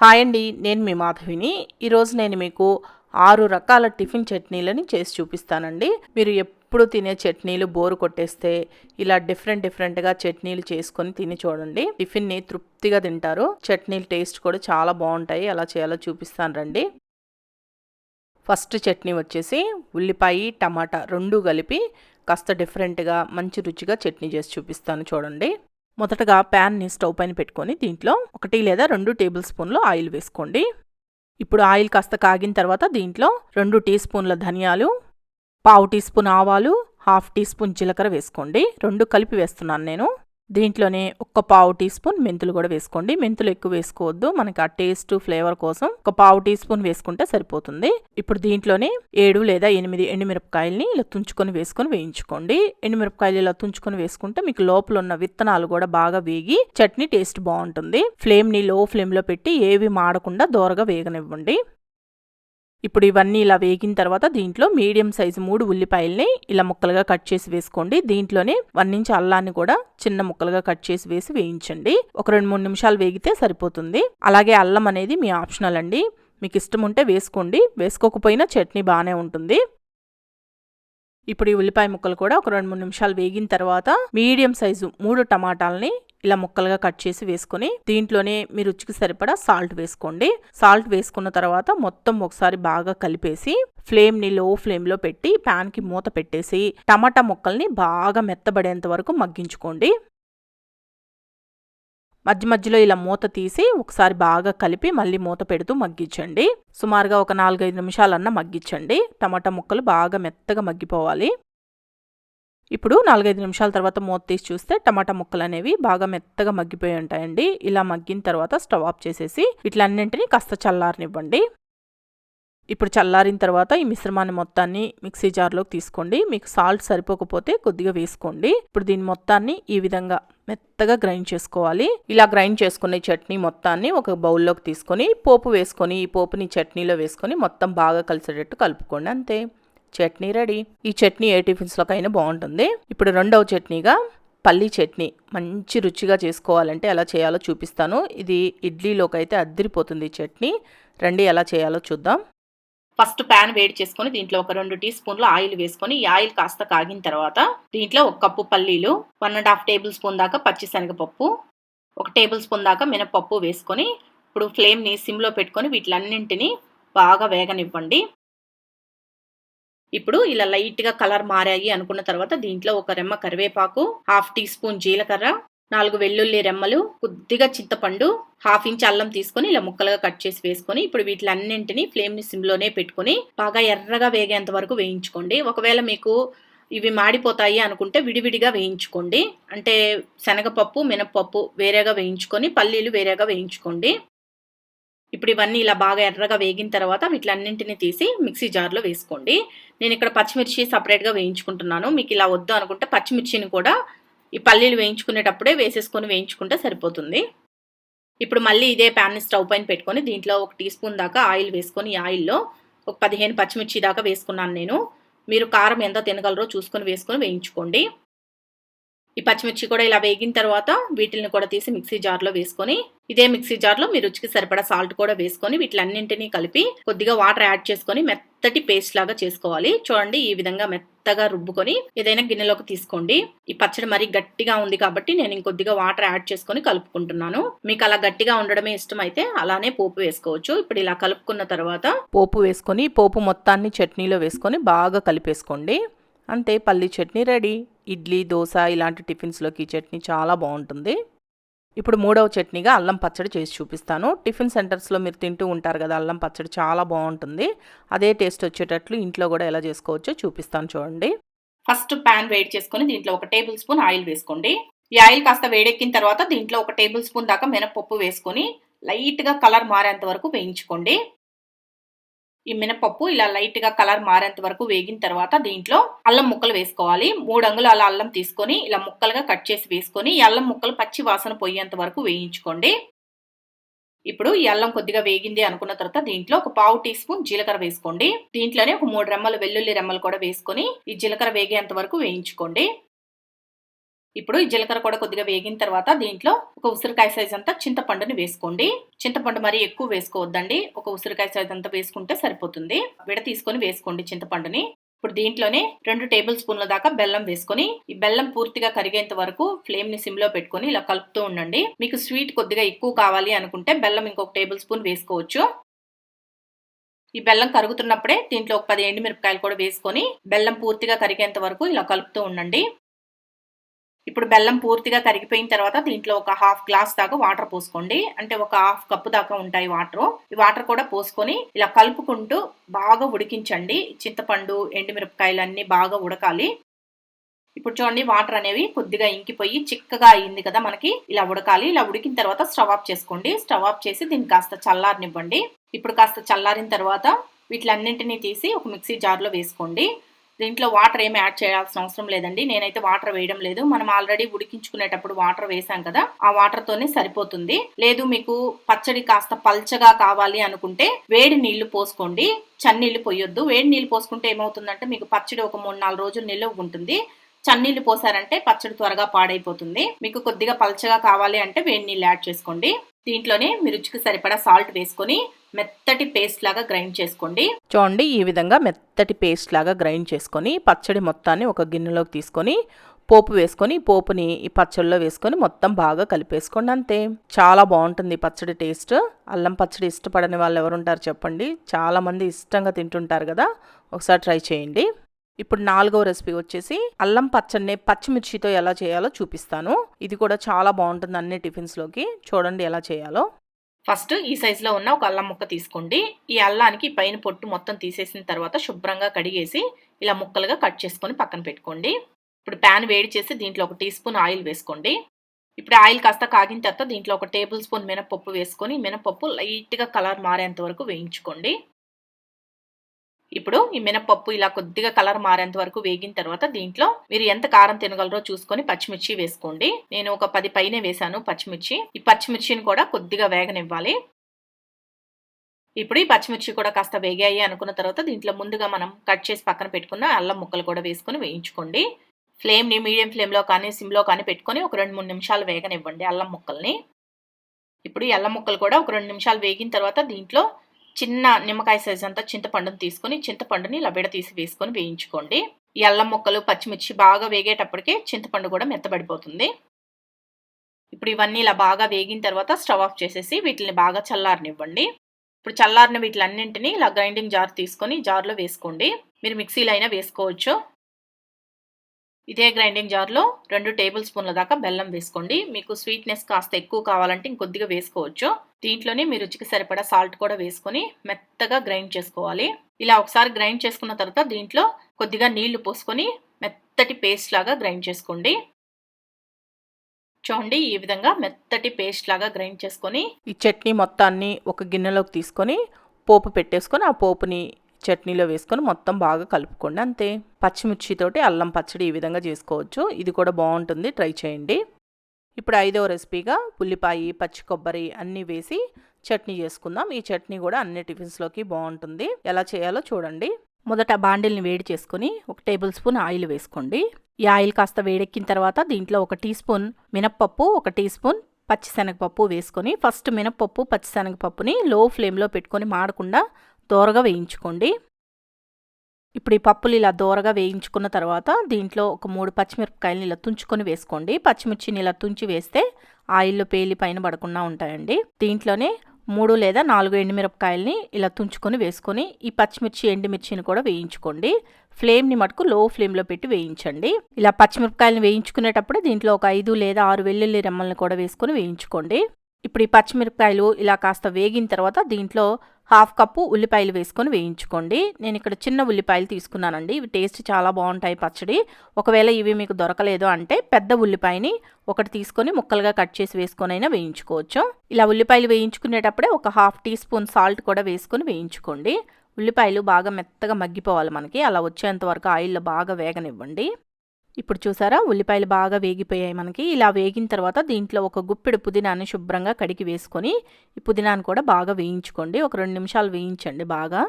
Hi అండి నేను మీ మాధవిని. ఈరోజు నేను మీకు ఆరు రకాల టిఫిన్ చట్నీలని చేసి చూపిస్తానండి. మీరు ఎప్పుడు తినే చట్నీలు బోరు కొట్టేస్తే ఇలా డిఫరెంట్ డిఫరెంట్గా చట్నీలు చేసుకొని తిని చూడండి. టిఫిన్ని తృప్తిగా తింటారు. చట్నీలు టేస్ట్ కూడా చాలా బాగుంటాయి. ఎలా చేయాలో చూపిస్తాను రండి. ఫస్ట్ చట్నీ వచ్చేసి ఉల్లిపాయ టమాటా రెండు కలిపి కాస్త డిఫరెంట్గా మంచి రుచిగా చట్నీ చేసి చూపిస్తాను చూడండి. మొదటగా ప్యాన్ని స్టవ్ పైన పెట్టుకొని దీంట్లో ఒకటి లేదా రెండు టేబుల్ స్పూన్లు ఆయిల్ వేసుకోండి. ఇప్పుడు ఆయిల్ కాస్త కాగిన తర్వాత దీంట్లో రెండు టీ స్పూన్ల ధనియాలు పావు టీ స్పూన్ ఆవాలు హాఫ్ టీ స్పూన్ జీలకర్ర వేసుకోండి. రెండు కలిపి వేస్తున్నాను నేను. దీంట్లోనే ఒక్క పావు టీ స్పూన్ మెంతులు కూడా వేసుకోండి. మెంతులు ఎక్కువ వేసుకోవద్దు. మనకి ఆ టేస్ట్ ఫ్లేవర్ కోసం ఒక పావు టీ స్పూన్ వేసుకుంటే సరిపోతుంది. ఇప్పుడు దీంట్లోనే ఏడు లేదా ఎనిమిది ఎండుమిరపకాయలని ఇలా తుంచుకొని వేసుకొని వేయించుకోండి. ఎండుమిరపకాయలు ఇలా తుంచుకొని వేసుకుంటే మీకు లోపల ఉన్న విత్తనాలు కూడా బాగా వేగి చట్నీ టేస్ట్ బాగుంటుంది. ఫ్లేమ్ని లో ఫ్లేమ్లో పెట్టి ఏవి మాడకుండా దోరగా వేగనివ్వండి. ఇప్పుడు ఇవన్నీ ఇలా వేగిన తర్వాత దీంట్లో మీడియం సైజు మూడు ఉల్లిపాయల్ని ఇలా ముక్కలుగా కట్ చేసి వేసుకోండి. దీంట్లోనే వన్ ఇంచ్ అల్లాన్ని కూడా చిన్న ముక్కలుగా కట్ చేసి వేసి వేయించండి. ఒక రెండు మూడు నిమిషాలు వేగితే సరిపోతుంది. అలాగే అల్లం అనేది మీ ఆప్షనల్ అండి. మీకు ఇష్టం ఉంటే వేసుకోండి. వేసుకోకపోయినా చట్నీ బాగానే ఉంటుంది. ఇప్పుడు ఈ ఉల్లిపాయ ముక్కలు కూడా ఒక రెండు మూడు నిమిషాలు వేగిన తర్వాత మీడియం సైజు మూడు టమాటాలని ఇలా ముక్కలుగా కట్ చేసి వేసుకొని దీంట్లోనే మీ రుచికి సరిపడా సాల్ట్ వేసుకోండి. సాల్ట్ వేసుకున్న తర్వాత మొత్తం ఒకసారి బాగా కలిపేసి ఫ్లేమ్ని లో ఫ్లేమ్లో పెట్టి ప్యాన్కి మూత పెట్టేసి టమాటా ముక్కల్ని బాగా మెత్తబడేంత వరకు మగ్గించుకోండి. మధ్య మధ్యలో ఇలా మూత తీసి ఒకసారి బాగా కలిపి మళ్ళీ మూత పెడుతూ మగ్గించండి. సుమారుగా ఒక నాలుగైదు నిమిషాలన్నా మగ్గించండి. టమాటా ముక్కలు బాగా మెత్తగా మగ్గిపోవాలి. ఇప్పుడు నాలుగైదు నిమిషాల తర్వాత మూత తీసి చూస్తే టమాటా ముక్కలు అనేవి బాగా మెత్తగా మగ్గిపోయి ఉంటాయండి. ఇలా మగ్గిన తర్వాత స్టవ్ ఆఫ్ చేసేసి వీటిలన్నింటినీ కాస్త చల్లారనివ్వండి. ఇప్పుడు చల్లారిన తర్వాత ఈ మిశ్రమాన్ని మొత్తాన్ని మిక్సీ జార్లోకి తీసుకోండి. మీకు సాల్ట్ సరిపోకపోతే కొద్దిగా వేసుకోండి. ఇప్పుడు దీని మొత్తాన్ని ఈ విధంగా మెత్తగా గ్రైండ్ చేసుకోవాలి. ఇలా గ్రైండ్ చేసుకునే చట్నీ మొత్తాన్ని ఒక బౌల్లోకి తీసుకొని పోపు వేసుకొని ఈ పోపుని చట్నీలో వేసుకొని మొత్తం బాగా కలిసేటట్టు కలుపుకోండి అంతే. చట్నీ రెడీ. ఈ చట్నీ ఏ టిఫిన్స్లోకైనా బాగుంటుంది. ఇప్పుడు రెండవ చట్నీగా పల్లీ చట్నీ. మంచి రుచిగా చేసుకోవాలంటే ఎలా చేయాలో చూపిస్తాను. ఇది ఇడ్లీలోకి అయితే అద్దరిపోతుంది ఈ చట్నీ. రండి ఎలా చేయాలో చూద్దాం. ఫస్ట్ ప్యాన్ వేడి చేసుకొని దీంట్లో ఒక రెండు టీ స్పూన్లు ఆయిల్ వేసుకొని ఈ ఆయిల్ కాస్త కాగిన తర్వాత దీంట్లో ఒక కప్పు పల్లీలు one and half tablespoon దాకా పచ్చిశనగపప్పు ఒక టేబుల్ స్పూన్ దాకా మినపప్పు వేసుకొని ఇప్పుడు ఫ్లేమ్ని సిమ్లో పెట్టుకొని వీటిలన్నింటినీ బాగా వేగనివ్వండి. ఇప్పుడు ఇలా లైట్గా కలర్ మారాయి అనుకున్న తర్వాత దీంట్లో ఒక రెమ్మ కరివేపాకు హాఫ్ టీ స్పూన్ జీలకర్ర నాలుగు వెల్లుల్లి రెమ్మలు కొద్దిగా చింతపండు హాఫ్ ఇంచ్ అల్లం తీసుకొని ఇలా ముక్కలుగా కట్ చేసి వేసుకొని ఇప్పుడు వీటిలన్నింటినీ ఫ్లేమ్ని సిమ్లోనే పెట్టుకొని బాగా ఎర్రగా వేగేంత వరకు వేయించుకోండి. ఒకవేళ మీకు ఇవి మాడిపోతాయి అనుకుంటే విడివిడిగా వేయించుకోండి. అంటే శనగపప్పు మినపప్పు వేరేగా వేయించుకొని పల్లీలు వేరేగా వేయించుకోండి. ఇప్పుడు ఇవన్నీ ఇలా బాగా ఎర్రగా వేగిన తర్వాత వీటిలన్నింటినీ తీసి మిక్సీ జార్లో వేసుకోండి. నేను ఇక్కడ పచ్చిమిర్చి సపరేట్గా వేయించుకుంటున్నాను. మీకు ఇలా వద్దు అనుకుంటే పచ్చిమిర్చిని కూడా ఈ పల్లీలు వేయించుకునేటప్పుడే వేసేసుకొని వేయించుకుంటే సరిపోతుంది. ఇప్పుడు మళ్ళీ ఇదే ప్యాన్ని స్టవ్ పైన పెట్టుకొని దీంట్లో ఒక టీ స్పూన్ దాకా ఆయిల్ వేసుకొని ఈ ఆయిల్లో ఒక పదిహేను పచ్చిమిర్చి దాకా వేసుకున్నాను నేను. మీరు కారం ఎంత తినగలరో చూసుకొని వేసుకొని వేయించుకోండి. ఈ పచ్చిమిర్చి కూడా ఇలా వేగిన తర్వాత వీటిని కూడా తీసి మిక్సీ జార్లో వేసుకొని ఇదే మిక్సీ జార్లో మీ రుచికి సరిపడా సాల్ట్ కూడా వేసుకొని వీటిలన్నింటినీ కలిపి కొద్దిగా వాటర్ యాడ్ చేసుకొని మెత్తటి పేస్ట్ లాగా చేసుకోవాలి. చూడండి ఈ విధంగా మెత్తగా రుబ్బుకొని ఏదైనా గిన్నెలోకి తీసుకోండి. ఈ పచ్చడి మరీ గట్టిగా ఉంది కాబట్టి నేను ఇంకొద్దిగా వాటర్ యాడ్ చేసుకొని కలుపుకుంటున్నాను. మీకు అలా గట్టిగా ఉండడమే ఇష్టం అయితే అలానే పోపు వేసుకోవచ్చు. ఇప్పుడు ఇలా కలుపుకున్న తర్వాత పోపు వేసుకొని పోపు మొత్తాన్ని చట్నీలో వేసుకొని బాగా కలిపేసుకోండి. అంతే పల్లి చట్నీ రెడీ. ఇడ్లీ దోశ ఇలాంటి టిఫిన్స్లోకి ఈ చట్నీ చాలా బాగుంటుంది. ఇప్పుడు మూడవ చట్నీగా అల్లం పచ్చడి చేసి చూపిస్తాను. టిఫిన్ సెంటర్స్లో మీరు తింటూ ఉంటారు కదా అల్లం పచ్చడి చాలా బాగుంటుంది. అదే టేస్ట్ వచ్చేటట్లు ఇంట్లో కూడా ఎలా చేసుకోవచ్చో చూపిస్తాను చూడండి. ఫస్ట్ ప్యాన్ వేడి చేసుకుని దీంట్లో ఒక టేబుల్ స్పూన్ ఆయిల్ వేసుకోండి. ఈ ఆయిల్ కాస్త వేడెక్కిన తర్వాత దీంట్లో ఒక టేబుల్ స్పూన్ దాకా మినపప్పు వేసుకొని లైట్గా కలర్ మారేంత వరకు వేయించుకోండి. ఈ మినపప్పు ఇలా లైట్గా కలర్ మారేంత వరకు వేగిన తర్వాత దీంట్లో అల్లం ముక్కలు వేసుకోవాలి. మూడు అంగులు అలా అల్లం తీసుకొని ఇలా ముక్కలుగా కట్ చేసి వేసుకొని ఈ అల్లం ముక్కలు పచ్చి వాసన పోయేంత వరకు వేయించుకోండి. ఇప్పుడు ఈ అల్లం కొద్దిగా వేగింది అనుకున్న తర్వాత దీంట్లో ఒక పావు టీ స్పూన్ జీలకర్ర వేసుకోండి. దీంట్లోనే ఒక మూడు రెమ్మలు వెల్లుల్లి రెమ్మలు కూడా వేసుకొని ఈ జీలకర్ర వేగేంత వరకు వేయించుకోండి. ఇప్పుడు ఈ జీలకర్ర కూడా కొద్దిగా వేగిన తర్వాత దీంట్లో ఒక ఉసిరికాయ సైజ్ అంతా చింతపండుని వేసుకోండి. చింతపండు మరి ఎక్కువ వేసుకోవద్దండి. ఒక ఉసిరికాయ సైజ్ అంతా వేసుకుంటే సరిపోతుంది. విడ తీసుకొని వేసుకోండి చింతపండుని. ఇప్పుడు దీంట్లోనే రెండు టేబుల్ స్పూన్ల దాకా బెల్లం వేసుకొని ఈ బెల్లం పూర్తిగా కరిగేంత వరకు ఫ్లేమ్ని సిమ్లో పెట్టుకొని ఇలా కలుపుతూ ఉండండి. మీకు స్వీట్ కొద్దిగా ఎక్కువ కావాలి అనుకుంటే బెల్లం ఇంకొక టేబుల్ స్పూన్ వేసుకోవచ్చు. ఈ బెల్లం కరుగుతున్నప్పుడే దీంట్లో ఒక పది ఎండుమిరపకాయలు కూడా వేసుకొని బెల్లం పూర్తిగా కరిగేంత వరకు ఇలా కలుపుతూ ఉండండి. ఇప్పుడు బెల్లం పూర్తిగా కరిగిపోయిన తర్వాత దీంట్లో ఒక హాఫ్ గ్లాస్ దాకా వాటర్ పోసుకోండి. అంటే ఒక హాఫ్ కప్పు దాకా ఉంటాయి వాటర్. ఈ వాటర్ కూడా పోసుకొని ఇలా కలుపుకుంటూ బాగా ఉడికించండి. చింతపండు ఎండుమిరపకాయలు అన్ని బాగా ఉడకాలి. ఇప్పుడు చూడండి వాటర్ అనేవి కొద్దిగా ఇంకిపోయి చిక్కగా అయింది కదా మనకి. ఇలా ఉడకాలి. ఇలా ఉడికిన తర్వాత స్టవ్ ఆఫ్ చేసుకోండి. స్టవ్ ఆఫ్ చేసి దీన్ని కాస్త చల్లారనివ్వండి. ఇప్పుడు కాస్త చల్లారిన తర్వాత వీటిలన్నింటినీ తీసి ఒక మిక్సీ జార్లో వేసుకోండి. దీంట్లో వాటర్ ఏమి యాడ్ చేయాల్సిన అవసరం లేదండి. నేనైతే వాటర్ వేయడం లేదు. మనం ఆల్రెడీ ఉడికించుకునేటప్పుడు వాటర్ వేసాం కదా ఆ వాటర్ తోనే సరిపోతుంది. లేదు మీకు పచ్చడి కాస్త పల్చగా కావాలి అనుకుంటే వేడి నీళ్ళు పోసుకోండి. చన్నీళ్ళు పోయొద్దు. వేడి నీళ్ళు పోసుకుంటే ఏమవుతుందంటే మీకు పచ్చడి ఒక మూడు నాలుగు రోజులు నిల్వ ఉంటుంది. చన్నీళ్ళు పోసారంటే పచ్చడి త్వరగా పాడైపోతుంది. మీకు కొద్దిగా పల్చగా కావాలి అంటే వేడి నీళ్ళు యాడ్ చేసుకోండి. దీంట్లోనే మీ రుచికి సరిపడా సాల్ట్ వేసుకొని మెత్తటి పేస్ట్ లాగా గ్రైండ్ చేసుకోండి. చూడండి ఈ విధంగా మెత్తటి పేస్ట్ లాగా గ్రైండ్ చేసుకొని పచ్చడి మొత్తాన్ని ఒక గిన్నెలోకి తీసుకొని పోపు వేసుకొని పోపుని ఈ పచ్చడిలో వేసుకొని మొత్తం బాగా కలిపేసుకోండి అంతే. చాలా బాగుంటుంది పచ్చడి టేస్ట్ అల్లం పచ్చడి ఇష్టపడని వాళ్ళు ఎవరుంటారు చెప్పండి. చాలామంది ఇష్టంగా తింటుంటారు కదా. ఒకసారి ట్రై చేయండి. ఇప్పుడు నాలుగవ రెసిపీ వచ్చేసి అల్లం పచ్చడిని పచ్చిమిర్చితో ఎలా చేయాలో చూపిస్తాను. ఇది కూడా చాలా బాగుంటుంది అన్ని టిఫిన్స్లోకి. చూడండి ఎలా చేయాలో. ఫస్ట్ ఈ సైజులో ఉన్న ఒక అల్లం ముక్క తీసుకోండి. ఈ అల్లానికి పైన పొట్టు మొత్తం తీసేసిన తర్వాత శుభ్రంగా కడిగేసి ఇలా ముక్కలుగా కట్ చేసుకొని పక్కన పెట్టుకోండి. ఇప్పుడు ప్యాన్ వేడి చేసి దీంట్లో ఒక టీ స్పూన్ ఆయిల్ వేసుకోండి. ఇప్పుడు ఆయిల్ కాస్త కాగిన తర్వాత దీంట్లో ఒక టేబుల్ స్పూన్ మినపప్పు వేసుకొని మినపప్పు లైట్గా కలర్ మారేంత వరకు వేయించుకోండి. ఇప్పుడు ఈ మినపప్పు ఇలా కొద్దిగా కలర్ మారేంత వరకు వేగిన తర్వాత దీంట్లో మీరు ఎంత కారం తినగలరో చూసుకొని పచ్చిమిర్చి వేసుకోండి. నేను ఒక పది పైనే వేశాను పచ్చిమిర్చి. ఈ పచ్చిమిర్చిని కూడా కొద్దిగా వేగనివ్వాలి. ఇప్పుడు ఈ పచ్చిమిర్చి కూడా కాస్త వేగాయి అనుకున్న తర్వాత దీంట్లో ముందుగా మనం కట్ చేసి పక్కన పెట్టుకున్న అల్లం ముక్కలు కూడా వేసుకొని వేయించుకోండి. ఫ్లేమ్ని మీడియం ఫ్లేమ్లో కానీ సిమ్లో కానీ పెట్టుకొని ఒక రెండు మూడు నిమిషాలు వేగనివ్వండి అల్లం ముక్కల్ని. ఇప్పుడు ఈ అల్లం ముక్కలు కూడా ఒక రెండు నిమిషాలు వేగిన తర్వాత దీంట్లో చిన్న నిమ్మకాయ సైజ్ అంతా చింతపండుని తీసుకొని చింతపండుని ఇలా తీసి వేసుకొని వేయించుకోండి. ఈ అల్లం ముక్కలు పచ్చిమిర్చి బాగా వేగేటప్పటికే చింతపండు కూడా మెత్తబడిపోతుంది. ఇప్పుడు ఇవన్నీ ఇలా బాగా వేగిన తర్వాత స్టవ్ ఆఫ్ చేసేసి వీటిని బాగా చల్లారనివ్వండి. ఇప్పుడు చల్లారిన వీటిలన్నింటినీ ఇలా గ్రైండింగ్ జార్ తీసుకొని జార్లో వేసుకోండి. మీరు మిక్సీలో అయినా వేసుకోవచ్చు. ఇదే గ్రైండింగ్ జార్లో రెండు టేబుల్ స్పూన్ల దాకా బెల్లం వేసుకోండి. మీకు స్వీట్నెస్ కాస్త ఎక్కువ కావాలంటే ఇంకొద్దిగా వేసుకోవచ్చు. దీంట్లోనే మీ రుచికి సరిపడా సాల్ట్ కూడా వేసుకొని మెత్తగా గ్రైండ్ చేసుకోవాలి. ఇలా ఒకసారి గ్రైండ్ చేసుకున్న తర్వాత దీంట్లో కొద్దిగా నీళ్ళు పోసుకొని మెత్తటి పేస్ట్ లాగా గ్రైండ్ చేసుకోండి. చూడండి ఈ విధంగా మెత్తటి పేస్ట్ లాగా గ్రైండ్ చేసుకొని ఈ చట్నీ మొత్తాన్ని ఒక గిన్నెలోకి తీసుకొని పోపు పెట్టేసుకొని ఆ పోపుని చట్నీలో వేసుకొని మొత్తం బాగా కలుపుకోండి. అంతే. పచ్చిమిర్చితోటి అల్లం పచ్చడి ఈ విధంగా చేసుకోవచ్చు. ఇది కూడా బాగుంటుంది. ట్రై చేయండి. ఇప్పుడు ఐదవ రెసిపీగా ఉల్లిపాయ పచ్చి కొబ్బరి అన్నీ వేసి చట్నీ చేసుకుందాం. ఈ చట్నీ కూడా అన్ని టిఫిన్స్లోకి బాగుంటుంది. ఎలా చేయాలో చూడండి. మొదట బాండిల్ని వేడి చేసుకుని ఒక టేబుల్ స్పూన్ ఆయిల్ వేసుకోండి. ఈ ఆయిల్ కాస్త వేడెక్కిన తర్వాత దీంట్లో ఒక టీ స్పూన్ మినప్పప్పు ఒక టీ స్పూన్ పచ్చిశనగపప్పు వేసుకొని ఫస్ట్ మినప్పప్పు పచ్చిశనగపప్పుని లో ఫ్లేమ్లో పెట్టుకొని మాడకుండా దోరగా వేయించుకోండి. ఇప్పుడు ఈ పప్పులు ఇలా దోరగా వేయించుకున్న తర్వాత దీంట్లో ఒక మూడు పచ్చిమిరపకాయలు ఇలా తుంచుకొని వేసుకోండి. పచ్చిమిర్చిని ఇలా తుంచి వేస్తే ఆయిల్లో పేలి పైన పడకుండా ఉంటాయండి. దీంట్లోనే మూడు లేదా నాలుగు ఎండుమిరపకాయలని ఇలా తుంచుకొని వేసుకొని ఈ పచ్చిమిర్చి ఎండుమిర్చిని కూడా వేయించుకోండి. ఫ్లేమ్ని మటుకు లో ఫ్లేమ్లో పెట్టి వేయించండి. ఇలా పచ్చిమిరపకాయలను వేయించుకునేటప్పుడు దీంట్లో ఒక ఐదు లేదా ఆరు వెల్లుల్లి రెమ్మల్ని కూడా వేసుకొని వేయించుకోండి. ఇప్పుడు ఈ పచ్చిమిరపకాయలు ఇలా కాస్త వేగిన తర్వాత దీంట్లో హాఫ్ కప్పు ఉల్లిపాయలు వేసుకొని వేయించుకోండి. నేను ఇక్కడ చిన్న ఉల్లిపాయలు తీసుకున్నానండి. ఇవి టేస్ట్ చాలా బాగుంటాయి పచ్చడి. ఒకవేళ ఇవి మీకు దొరకలేదు అంటే పెద్ద ఉల్లిపాయని ఒకటి తీసుకొని ముక్కలుగా కట్ చేసి వేసుకొని అయినా వేయించుకోవచ్చు. ఇలా ఉల్లిపాయలు వేయించుకునేటప్పుడే ఒక హాఫ్ టీ స్పూన్ సాల్ట్ కూడా వేసుకొని వేయించుకోండి. ఉల్లిపాయలు బాగా మెత్తగా మగ్గిపోవాలి మనకి. అలా వచ్చేంత వరకు ఆయిల్లో బాగా వేగనివ్వండి. ఇప్పుడు చూసారా? ఉల్లిపాయలు బాగా వేగిపోయాయి మనకి. ఇలా వేగిన తర్వాత దీంట్లో ఒక గుప్పెడు పుదీనాన్ని శుభ్రంగా కడిగి వేసుకొని ఈ పుదీనాను కూడా బాగా వేయించుకోండి. ఒక రెండు నిమిషాలు వేయించండి బాగా.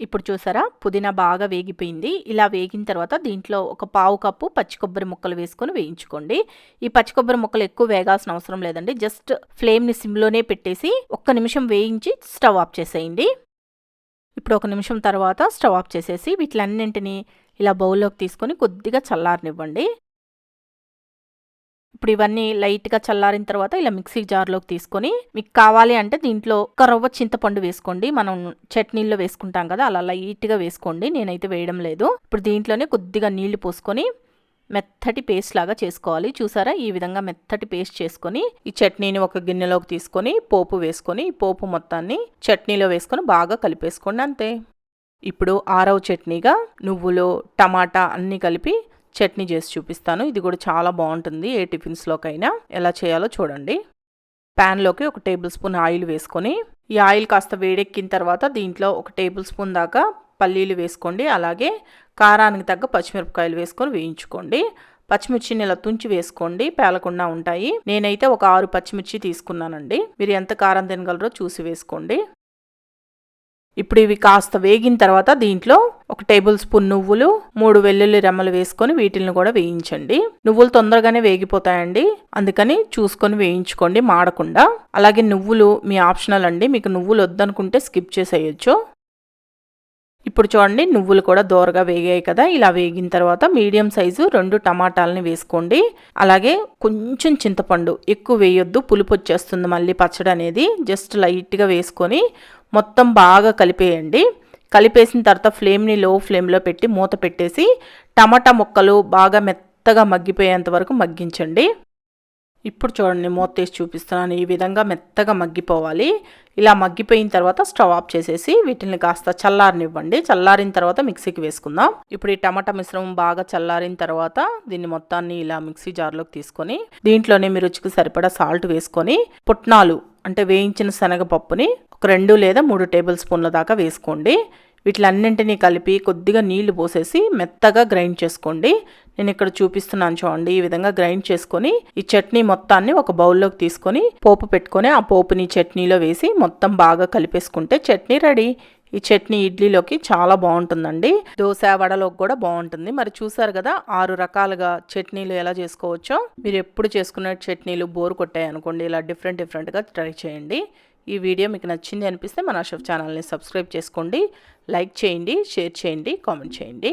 ఇప్పుడు చూసారా? పుదీనా బాగా వేగిపోయింది. ఇలా వేగిన తర్వాత దీంట్లో ఒక పావు కప్పు పచ్చి కొబ్బరి ముక్కలు వేసుకొని వేయించుకోండి. ఈ పచ్చి కొబ్బరి ముక్కలు ఎక్కువ వేగాల్సిన అవసరం లేదండి. జస్ట్ ఫ్లేమ్ని సిమ్లోనే పెట్టేసి ఒక్క నిమిషం వేయించి స్టవ్ ఆఫ్ చేసేయండి. ఇప్పుడు ఒక నిమిషం తర్వాత స్టవ్ ఆఫ్ చేసేసి వీటిలన్నింటినీ ఇలా బౌల్లోకి తీసుకొని కొద్దిగా చల్లారనివ్వండి. ఇప్పుడు ఇవన్నీ లైట్గా చల్లారిన తర్వాత ఇలా మిక్సీ జార్లోకి తీసుకొని మీకు కావాలి అంటే దీంట్లో ఒక రవ్వ చింతపండు వేసుకోండి. మనం చట్నీల్లో వేసుకుంటాం కదా అలా లైట్గా వేసుకోండి. నేనైతే వేయడం లేదు. ఇప్పుడు దీంట్లోనే కొద్దిగా నీళ్ళు పోసుకొని మెత్తటి పేస్ట్ లాగా చేసుకోవాలి. చూసారా? ఈ విధంగా మెత్తటి పేస్ట్ చేసుకొని ఈ చట్నీని ఒక గిన్నెలోకి తీసుకొని పోపు వేసుకొని ఈ పోపు మొత్తాన్ని చట్నీలో వేసుకొని బాగా కలిపేసుకోండి అంతే. ఇప్పుడు ఆరవ చట్నీగా నువ్వులు టమాటా అన్నీ కలిపి చట్నీ చేసి చూపిస్తాను. ఇది కూడా చాలా బాగుంటుంది. ఏ టిఫిన్స్లోకైనా ఎలా చేయాలో చూడండి. ప్యాన్లోకి ఒక టేబుల్ స్పూన్ ఆయిల్ వేసుకొని ఈ ఆయిల్ కాస్త వేడెక్కిన తర్వాత దీంట్లో ఒక టేబుల్ స్పూన్ దాకా పల్లీలు వేసుకోండి. అలాగే కారానికి తగ్గ పచ్చిమిరపకాయలు వేసుకొని వేయించుకోండి. పచ్చిమిర్చిని ఇలా తుంచి వేసుకోండి. పేలకుండా ఉంటాయి. నేనైతే ఒక ఆరు పచ్చిమిర్చి తీసుకున్నానండి. మీరు ఎంత కారం తినగలరో చూసి వేసుకోండి. ఇప్పుడు ఇవి కాస్త వేగిన తర్వాత దీంట్లో ఒక టేబుల్ స్పూన్ నువ్వులు మూడు వెల్లుల్లి రెమ్మలు వేసుకొని వీటిని కూడా వేయించండి. నువ్వులు తొందరగానే వేగిపోతాయండి. అందుకని చూసుకొని వేయించుకోండి మాడకుండా. అలాగే నువ్వులు మీ ఆప్షనల్ అండి. మీకు నువ్వులు వద్దనుకుంటే స్కిప్ చేసేయచ్చు. ఇప్పుడు చూడండి నువ్వులు కూడా దోరగా వేగాయి కదా. ఇలా వేగిన తర్వాత మీడియం సైజు రెండు టమాటాలని వేసుకోండి. అలాగే కొంచెం చింతపండు ఎక్కువ వేయొద్దు పులుపు వచ్చేస్తుంది మళ్ళీ పచ్చడి అనేది. జస్ట్ లైట్గా వేసుకొని మొత్తం బాగా కలిపేయండి. కలిపేసిన తర్వాత ఫ్లేమ్ని లో ఫ్లేమ్లో పెట్టి మూత పెట్టేసి టమాటా ముక్కలు బాగా మెత్తగా మగ్గిపోయేంత వరకు మగ్గించండి. ఇప్పుడు చూడండి మూత తీసి చూపిస్తున్నాను. ఈ విధంగా మెత్తగా మగ్గిపోవాలి. ఇలా మగ్గిపోయిన తర్వాత స్టవ్ ఆఫ్ చేసేసి వీటిని కాస్త చల్లారనివ్వండి. చల్లారిన తర్వాత మిక్సీకి వేసుకుందాం. ఇప్పుడు ఈ టమాటా మిశ్రమం బాగా చల్లారిన తర్వాత దీన్ని మొత్తాన్ని ఇలా మిక్సీ జార్లోకి తీసుకొని దీంట్లోనే మీ రుచికి సరిపడా సాల్ట్ వేసుకొని పుట్నాలు అంటే వేయించిన శనగపప్పుని ఒక రెండు లేదా మూడు టేబుల్ స్పూన్ల దాకా వేసుకోండి. వీటిలన్నింటినీ కలిపి కొద్దిగా నీళ్ళు పోసేసి మెత్తగా గ్రైండ్ చేసుకోండి. నేను ఇక్కడ చూపిస్తున్నాను చూడండి. ఈ విధంగా గ్రైండ్ చేసుకొని ఈ చట్నీ మొత్తాన్ని ఒక బౌల్లోకి తీసుకొని పోపు పెట్టుకొని ఆ పోపుని చట్నీలో వేసి మొత్తం బాగా కలిపేసుకుంటే చట్నీ రెడీ. ఈ చట్నీ ఇడ్లీలోకి చాలా బాగుంటుందండి. దోశ వడలోకి కూడా బాగుంటుంది. మరి చూసారు కదా ఆరు రకాలుగా చట్నీలు ఎలా చేసుకోవచ్చో. మీరు ఎప్పుడు చేసుకున్న చట్నీలు బోర్ కొట్టాయి అనుకోండి. ఇలా డిఫరెంట్ డిఫరెంట్గా ట్రై చేయండి. ఈ వీడియో మీకు నచ్చింది అనిపిస్తే మన షెఫ్ ఛానల్ని సబ్స్క్రైబ్ చేసుకోండి. లైక్ చేయండి షేర్ చేయండి కామెంట్ చేయండి.